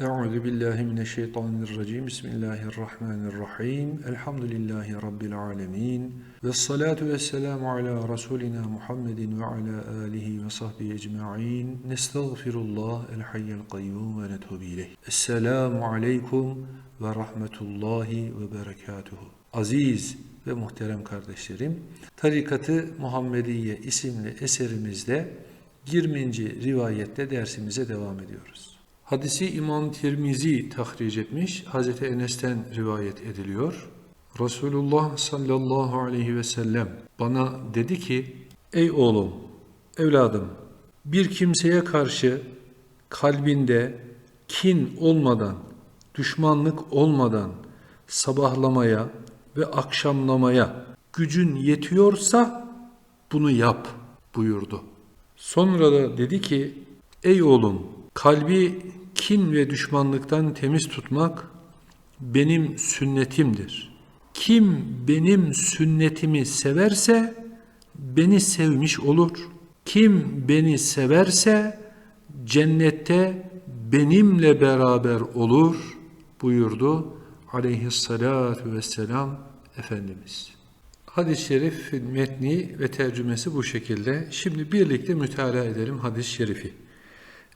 Euzu billahi mineşşeytanirracim. Bismillahirrahmanirrahim. Elhamdülillahi rabbil alamin. Ves salatu vesselamu ala rasulina Muhammedin ve ala alihi ve sahbihi ecmaîn. Nestağfirullah el hayyul kayyum ve netûbü ileyh. Esselamu aleyküm ve rahmetullahi ve berekatuhu. Aziz ve muhterem kardeşlerim, Tarikatı Muhammediye isimli eserimizde 20. rivayette dersimize devam ediyoruz. Hadisi İmam Tirmizi tahric etmiş, Hazreti Enes'ten rivayet ediliyor. Resulullah sallallahu aleyhi ve sellem bana dedi ki, Ey oğlum, evladım, bir kimseye karşı kalbinde kin olmadan, düşmanlık olmadan sabahlamaya ve akşamlamaya gücün yetiyorsa bunu yap buyurdu. Sonra da dedi ki, ey oğlum kalbi kin ve düşmanlıktan temiz tutmak benim sünnetimdir. Kim benim sünnetimi severse beni sevmiş olur. Kim beni severse cennette benimle beraber olur buyurdu aleyhissalatu vesselam Efendimiz. Hadis-i şerif metni ve tercümesi bu şekilde. Şimdi birlikte mütalaa edelim hadis-i şerifi.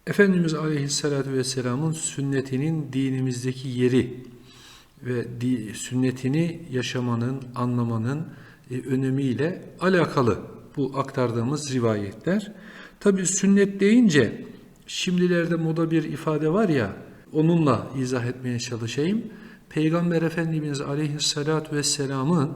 Efendimiz Aleyhisselatü Vesselam'ın sünnetinin dinimizdeki yeri ve sünnetini yaşamanın, anlamanın e, önemiyle alakalı bu aktardığımız rivayetler. Tabi sünnet deyince şimdilerde moda bir ifade var ya onunla izah etmeye çalışayım. Peygamber Efendimiz Aleyhisselatü Vesselam'ın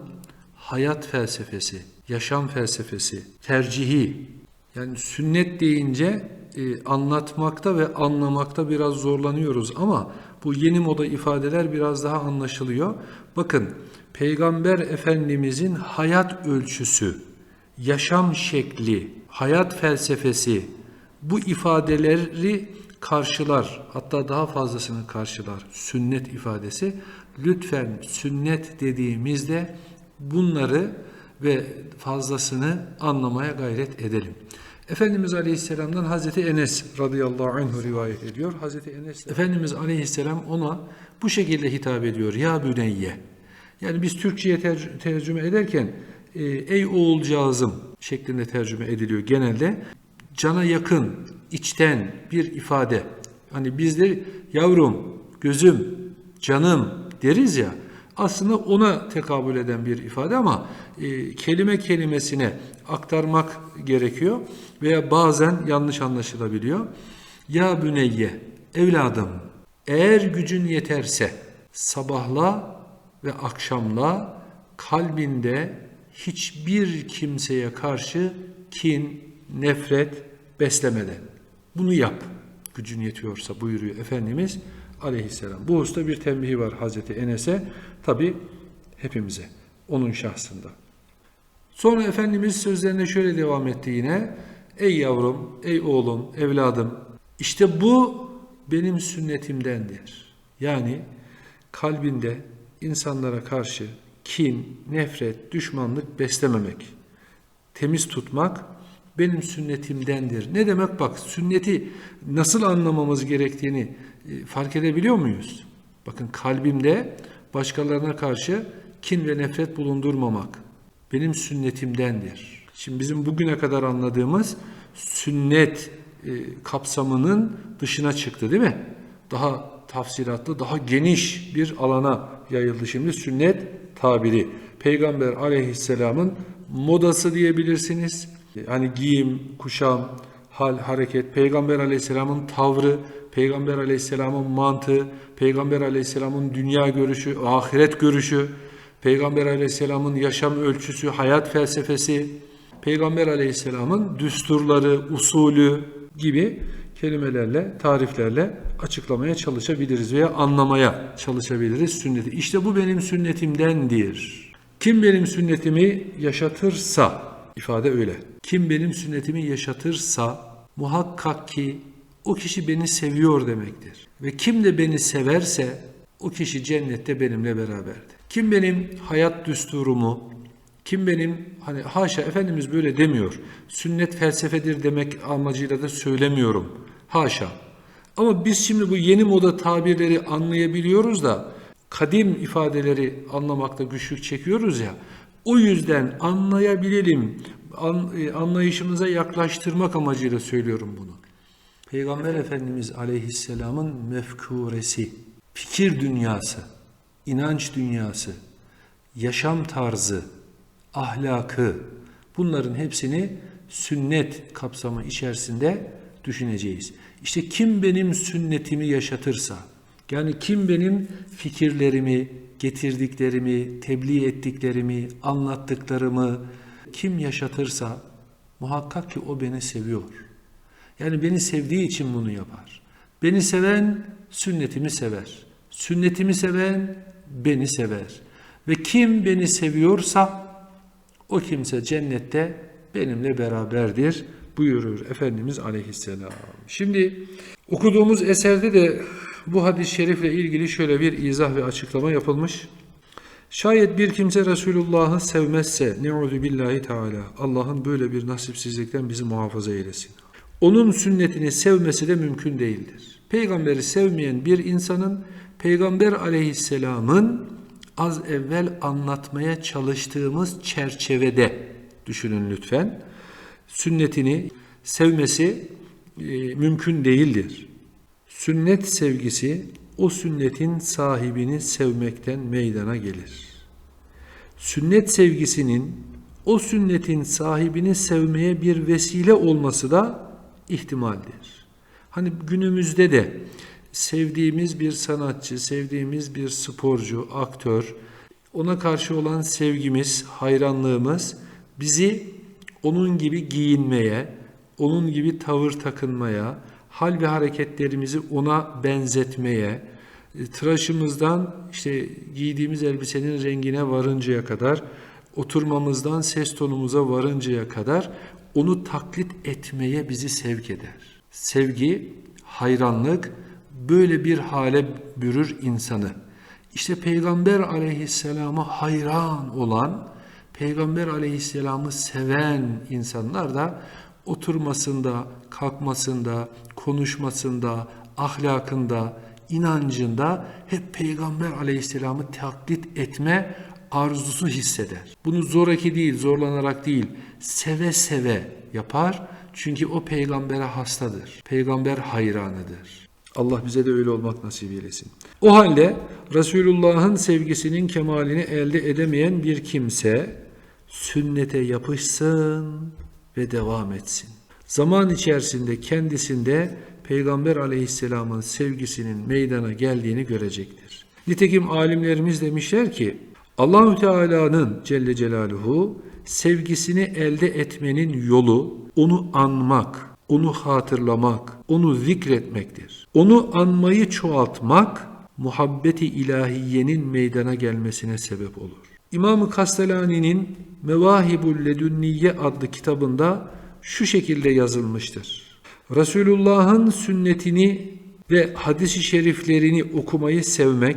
hayat felsefesi, yaşam felsefesi, tercihi yani sünnet deyince e, anlatmakta ve anlamakta biraz zorlanıyoruz ama bu yeni moda ifadeler biraz daha anlaşılıyor. Bakın Peygamber Efendimizin hayat ölçüsü, yaşam şekli, hayat felsefesi bu ifadeleri karşılar hatta daha fazlasını karşılar sünnet ifadesi. Lütfen sünnet dediğimizde bunları ve fazlasını anlamaya gayret edelim. Efendimiz Aleyhisselam'dan Hazreti Enes radıyallahu anh rivayet ediyor. Hazreti Enes Efendimiz Aleyhisselam ona bu şekilde hitap ediyor. Ya büneyye. Yani biz Türkçe'ye ter- tercüme ederken e, ey oğulcağızım şeklinde tercüme ediliyor genelde. Cana yakın, içten bir ifade. Hani bizde yavrum, gözüm, canım deriz ya aslında ona tekabül eden bir ifade ama e, kelime kelimesine aktarmak gerekiyor veya bazen yanlış anlaşılabiliyor. Ya büneyye, evladım, eğer gücün yeterse sabahla ve akşamla kalbinde hiçbir kimseye karşı kin, nefret beslemeden. Bunu yap. Gücün yetiyorsa buyuruyor Efendimiz aleyhisselam. Bu hususta bir tembihi var Hazreti Enes'e. Tabi hepimize. Onun şahsında. Sonra Efendimiz sözlerine şöyle devam etti yine. Ey yavrum, ey oğlum, evladım. işte bu benim sünnetimdendir. Yani kalbinde insanlara karşı kin, nefret, düşmanlık beslememek, temiz tutmak benim sünnetimdendir. Ne demek bak sünneti nasıl anlamamız gerektiğini fark edebiliyor muyuz? Bakın kalbimde başkalarına karşı kin ve nefret bulundurmamak benim sünnetimdendir. Şimdi bizim bugüne kadar anladığımız sünnet e, kapsamının dışına çıktı değil mi? Daha tafsilatlı, daha geniş bir alana yayıldı şimdi sünnet tabiri. Peygamber aleyhisselamın modası diyebilirsiniz. Hani giyim, kuşam, hal, hareket, Peygamber aleyhisselamın tavrı, Peygamber aleyhisselamın mantığı, Peygamber aleyhisselamın dünya görüşü, ahiret görüşü, Peygamber aleyhisselamın yaşam ölçüsü, hayat felsefesi, Peygamber aleyhisselamın düsturları, usulü gibi kelimelerle, tariflerle açıklamaya çalışabiliriz veya anlamaya çalışabiliriz sünneti. İşte bu benim sünnetimdendir. Kim benim sünnetimi yaşatırsa, ifade öyle. Kim benim sünnetimi yaşatırsa muhakkak ki o kişi beni seviyor demektir. Ve kim de beni severse o kişi cennette benimle beraberdir. Kim benim hayat düsturumu, kim benim hani haşa Efendimiz böyle demiyor. Sünnet felsefedir demek amacıyla da söylemiyorum. Haşa. Ama biz şimdi bu yeni moda tabirleri anlayabiliyoruz da kadim ifadeleri anlamakta güçlük çekiyoruz ya. O yüzden anlayabilelim, an- e, anlayışımıza yaklaştırmak amacıyla söylüyorum bunu. Peygamber Efendimiz Aleyhisselam'ın mefkuresi, fikir dünyası, inanç dünyası, yaşam tarzı, ahlakı bunların hepsini sünnet kapsamı içerisinde düşüneceğiz. İşte kim benim sünnetimi yaşatırsa, yani kim benim fikirlerimi, getirdiklerimi, tebliğ ettiklerimi, anlattıklarımı kim yaşatırsa muhakkak ki o beni seviyor. Yani beni sevdiği için bunu yapar. Beni seven sünnetimi sever. Sünnetimi seven beni sever. Ve kim beni seviyorsa o kimse cennette benimle beraberdir buyurur Efendimiz Aleyhisselam. Şimdi okuduğumuz eserde de bu hadis-i şerifle ilgili şöyle bir izah ve açıklama yapılmış. Şayet bir kimse Resulullah'ı sevmezse ne'udü billahi teala Allah'ın böyle bir nasipsizlikten bizi muhafaza eylesin. Onun sünnetini sevmesi de mümkün değildir. Peygamberi sevmeyen bir insanın Peygamber aleyhisselamın az evvel anlatmaya çalıştığımız çerçevede düşünün lütfen. Sünnetini sevmesi e, mümkün değildir. Sünnet sevgisi o sünnetin sahibini sevmekten meydana gelir. Sünnet sevgisinin o sünnetin sahibini sevmeye bir vesile olması da ihtimaldir. Hani günümüzde de sevdiğimiz bir sanatçı, sevdiğimiz bir sporcu, aktör, ona karşı olan sevgimiz, hayranlığımız bizi onun gibi giyinmeye, onun gibi tavır takınmaya, hal ve hareketlerimizi ona benzetmeye, e, tıraşımızdan işte giydiğimiz elbisenin rengine varıncaya kadar, oturmamızdan ses tonumuza varıncaya kadar onu taklit etmeye bizi sevk eder. Sevgi, hayranlık böyle bir hale bürür insanı. İşte Peygamber aleyhisselama hayran olan, Peygamber aleyhisselamı seven insanlar da oturmasında, kalkmasında, konuşmasında, ahlakında, inancında hep Peygamber aleyhisselamı taklit etme arzusu hisseder. Bunu zoraki değil, zorlanarak değil, seve seve yapar. Çünkü o peygambere hastadır. Peygamber hayranıdır. Allah bize de öyle olmak nasip eylesin. O halde Resulullah'ın sevgisinin kemalini elde edemeyen bir kimse sünnete yapışsın ve devam etsin. Zaman içerisinde kendisinde Peygamber aleyhisselamın sevgisinin meydana geldiğini görecektir. Nitekim alimlerimiz demişler ki Allahü Teala'nın Celle Celaluhu sevgisini elde etmenin yolu onu anmak, onu hatırlamak, onu zikretmektir. Onu anmayı çoğaltmak muhabbeti ilahiyenin meydana gelmesine sebep olur. İmam-ı Kastelani'nin Mevahibul Ledünniye adlı kitabında şu şekilde yazılmıştır. Resulullah'ın sünnetini ve hadisi şeriflerini okumayı sevmek,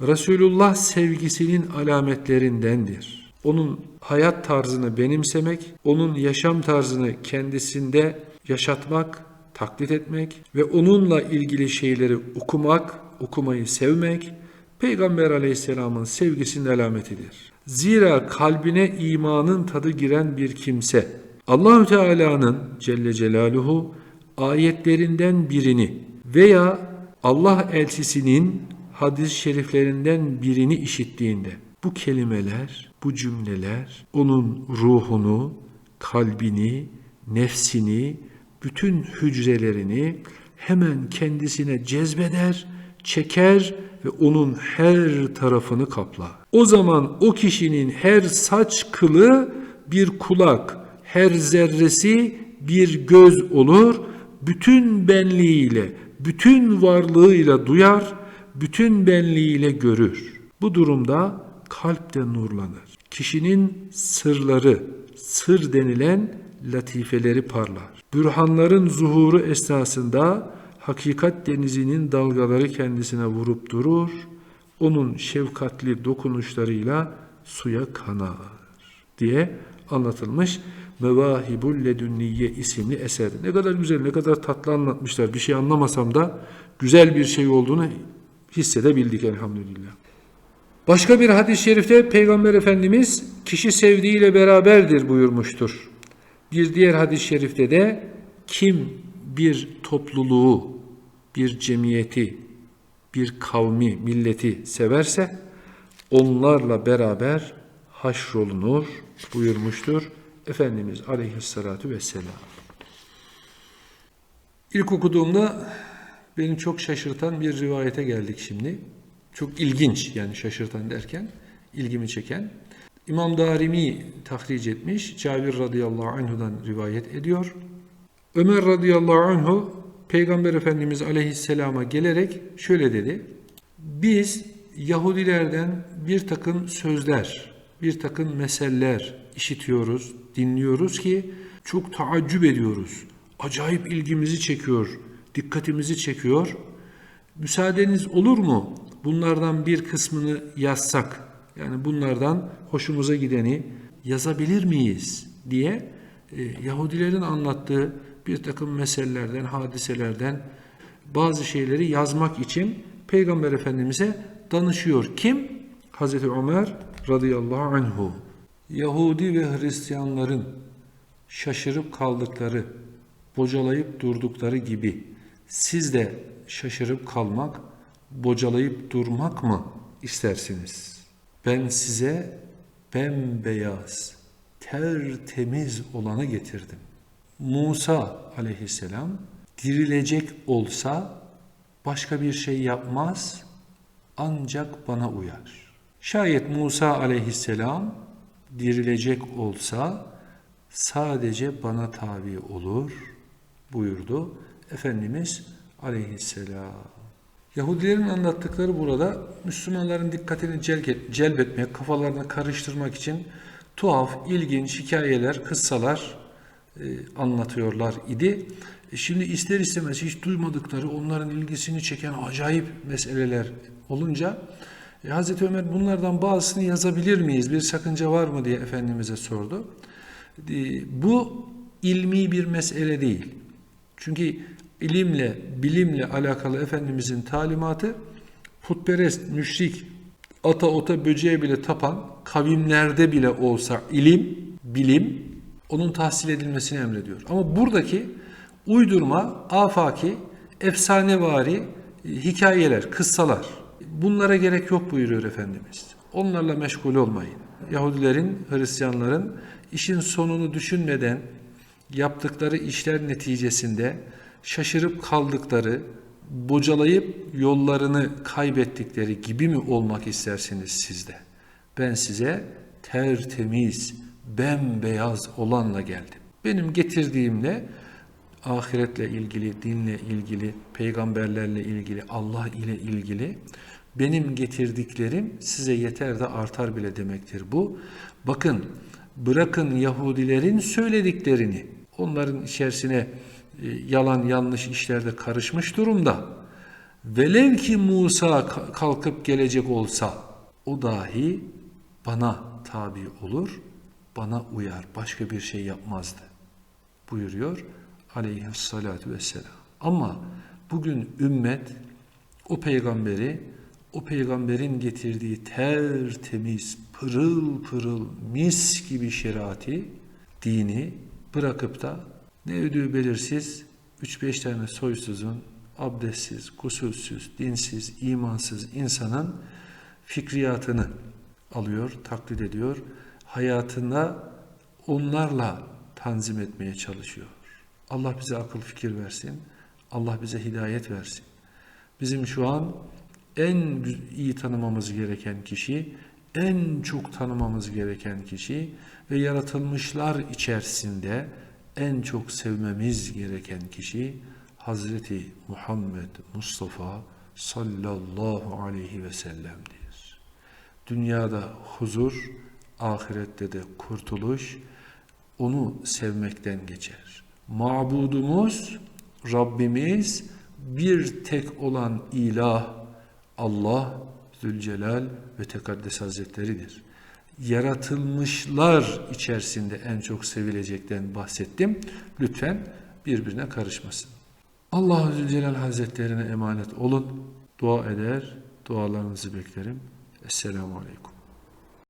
Resulullah sevgisinin alametlerindendir. Onun hayat tarzını benimsemek, onun yaşam tarzını kendisinde yaşatmak, taklit etmek ve onunla ilgili şeyleri okumak, okumayı sevmek, Peygamber aleyhisselamın sevgisinin alametidir. Zira kalbine imanın tadı giren bir kimse, Allahü Teala'nın Celle Celaluhu ayetlerinden birini veya Allah elçisinin hadis-i şeriflerinden birini işittiğinde bu kelimeler, bu cümleler onun ruhunu, kalbini, nefsini, bütün hücrelerini hemen kendisine cezbeder, çeker ve onun her tarafını kaplar. O zaman o kişinin her saç kılı bir kulak, her zerresi bir göz olur, bütün benliğiyle, bütün varlığıyla duyar, bütün benliğiyle görür. Bu durumda kalp de nurlanır. Kişinin sırları, sır denilen latifeleri parlar. Bürhanların zuhuru esnasında hakikat denizinin dalgaları kendisine vurup durur, onun şefkatli dokunuşlarıyla suya kanar diye anlatılmış. Mevahibul Ledünniye isimli eser. Ne kadar güzel, ne kadar tatlı anlatmışlar. Bir şey anlamasam da güzel bir şey olduğunu hissedebildik elhamdülillah. Başka bir hadis-i şerifte Peygamber Efendimiz kişi sevdiğiyle beraberdir buyurmuştur. Bir diğer hadis-i şerifte de kim bir topluluğu, bir cemiyeti, bir kavmi, milleti severse onlarla beraber haşrolunur buyurmuştur Efendimiz Aleyhisselatü Vesselam. İlk okuduğumda beni çok şaşırtan bir rivayete geldik şimdi. Çok ilginç yani şaşırtan derken ilgimi çeken. İmam Darimi tahric etmiş. Cabir radıyallahu anhu'dan rivayet ediyor. Ömer radıyallahu anhu Peygamber Efendimiz aleyhisselama gelerek şöyle dedi. Biz Yahudilerden bir takım sözler, bir takım meseller işitiyoruz, dinliyoruz ki çok taaccüp ediyoruz. Acayip ilgimizi çekiyor, dikkatimizi çekiyor. Müsaadeniz olur mu? Bunlardan bir kısmını yazsak, yani bunlardan hoşumuza gideni yazabilir miyiz diye e, Yahudilerin anlattığı bir takım meselelerden, hadiselerden bazı şeyleri yazmak için Peygamber Efendimiz'e danışıyor. Kim? Hazreti Ömer radıyallahu anhu. Yahudi ve Hristiyanların şaşırıp kaldıkları, bocalayıp durdukları gibi siz de şaşırıp kalmak, bocalayıp durmak mı istersiniz? Ben size bembeyaz, tertemiz olanı getirdim. Musa aleyhisselam dirilecek olsa başka bir şey yapmaz ancak bana uyar. Şayet Musa aleyhisselam dirilecek olsa sadece bana tabi olur buyurdu Efendimiz aleyhisselam. Yahudilerin anlattıkları burada Müslümanların dikkatini celbetmek, kafalarını karıştırmak için tuhaf, ilginç hikayeler, kıssalar e, anlatıyorlar idi. E, şimdi ister istemez hiç duymadıkları, onların ilgisini çeken acayip meseleler olunca e, Hazreti Ömer bunlardan bazısını yazabilir miyiz, bir sakınca var mı diye Efendimiz'e sordu. E, bu ilmi bir mesele değil. Çünkü ilimle, bilimle alakalı Efendimizin talimatı putperest, müşrik, ata ota böceğe bile tapan kavimlerde bile olsa ilim, bilim onun tahsil edilmesini emrediyor. Ama buradaki uydurma, afaki, efsanevari e, hikayeler, kıssalar bunlara gerek yok buyuruyor Efendimiz. Onlarla meşgul olmayın. Yahudilerin, Hristiyanların işin sonunu düşünmeden yaptıkları işler neticesinde şaşırıp kaldıkları, bocalayıp yollarını kaybettikleri gibi mi olmak istersiniz sizde? Ben size tertemiz, bembeyaz olanla geldim. Benim getirdiğimle ahiretle ilgili, dinle ilgili, peygamberlerle ilgili, Allah ile ilgili benim getirdiklerim size yeter de artar bile demektir bu. Bakın bırakın Yahudilerin söylediklerini, onların içerisine e, yalan yanlış işlerde karışmış durumda. Velev ki Musa kalkıp gelecek olsa o dahi bana tabi olur, bana uyar, başka bir şey yapmazdı buyuruyor aleyhissalatu vesselam. Ama bugün ümmet o peygamberi, o peygamberin getirdiği tertemiz, pırıl pırıl, mis gibi şerati, dini bırakıp da ne ödüğü belirsiz 3-5 tane soysuzun, abdestsiz, kusulsüz, dinsiz, imansız insanın fikriyatını alıyor, taklit ediyor. Hayatında onlarla tanzim etmeye çalışıyor. Allah bize akıl fikir versin. Allah bize hidayet versin. Bizim şu an en iyi tanımamız gereken kişi, en çok tanımamız gereken kişi ve yaratılmışlar içerisinde en çok sevmemiz gereken kişi Hazreti Muhammed Mustafa sallallahu aleyhi ve sellem'dir. Dünyada huzur, ahirette de kurtuluş onu sevmekten geçer. Mabudumuz, Rabbimiz bir tek olan ilah Allah Zülcelal ve Tekaddes Hazretleridir. yaratılmışlar içerisinde en çok sevilecekten bahsettim. Lütfen birbirine karışmasın. Allah Zülcelal Hazretlerine emanet olun. Dua eder, dualarınızı beklerim. Esselamu Aleyküm.